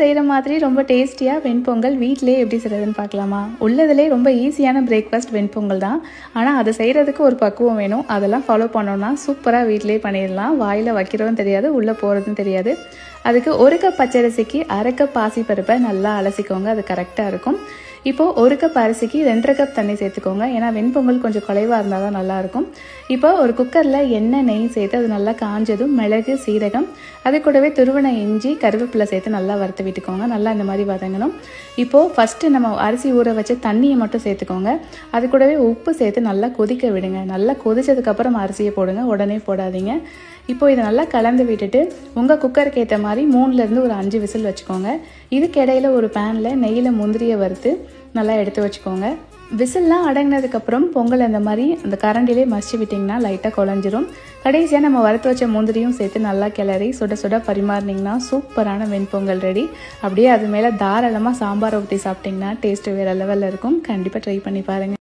செய்கிற மாதிரி ரொம்ப டேஸ்டியாக வெண்பொங்கல் வீட்டிலே எப்படி செய்கிறதுன்னு பார்க்கலாமா? உள்ளதுலே ரொம்ப ஈஸியான பிரேக்ஃபாஸ்ட் வெண்பொங்கல் தான். ஆனால் அதை செய்கிறதுக்கு ஒரு பக்குவம் வேணும். அதெல்லாம் ஃபாலோ பண்ணோன்னா சூப்பராக வீட்டிலே பண்ணிடலாம். வாயில் வைக்கிறதும் தெரியாது உள்ளே போகிறதும் தெரியாது. அதுக்கு ஒரு கப் பச்சரிசிக்கு அரை கப் பாசிப்பருப்பை நல்லா அலசிக்கோங்க. அது கரெக்டாக இருக்கும். இப்போது ஒரு கப் அரிசிக்கு ரெண்டரை கப் தண்ணி சேர்த்துக்கோங்க. ஏன்னா வெண்பொங்கல் கொஞ்சம் குறைவாக இருந்தால் தான் நல்லாயிருக்கும் இப்போ ஒரு குக்கரில் எண்ணெய் நெய் சேர்த்து அது நல்லா காஞ்சதும் மிளகு சீரகம் அது கூடவே துருவனை இஞ்சி கருவேப்பிலை சேர்த்து நல்லா வறுத்து விட்டுக்கோங்க. நல்லா இந்த மாதிரி வதங்கணும். இப்போது ஃபஸ்ட்டு நம்ம அரிசி ஊற வச்சு தண்ணியை மட்டும் சேர்த்துக்கோங்க. அது கூடவே உப்பு சேர்த்து நல்லா கொதிக்க விடுங்க. நல்லா கொதிச்சதுக்கப்புறம் அரிசியை போடுங்க. உடனே போடாதீங்க. இப்போ இதை நல்லா கலந்து விட்டுட்டு உங்கள் குக்கருக்கு ஏற்ற மாதிரி மாதிரி மூணுலேருந்து ஒரு அஞ்சு விசில் வச்சுக்கோங்க. இதுக்கு இடையில ஒரு பேனில் நெய்யில் முந்திரியை வறுத்து நல்லா எடுத்து வச்சுக்கோங்க. விசில்லாம் அடங்கினதுக்கப்புறம் பொங்கல் அந்த மாதிரி அந்த கரண்டிலே மசிச்சு விட்டிங்கன்னா லைட்டாக குழஞ்சிரும். கடைசியாக நம்ம வறுத்து வச்ச முந்திரியும் சேர்த்து நல்லா கிளறி சுட சுட பரிமாறினீங்கன்னா சூப்பரான வெண்பொங்கல் ரெடி அப்படியே அது மேலே தாராளமாக சாம்பார் ஊற்றி சாப்பிட்டிங்கன்னா டேஸ்ட்டு வேறு லெவலில் இருக்கும். கண்டிப்பாக ட்ரை பண்ணி பாருங்கள்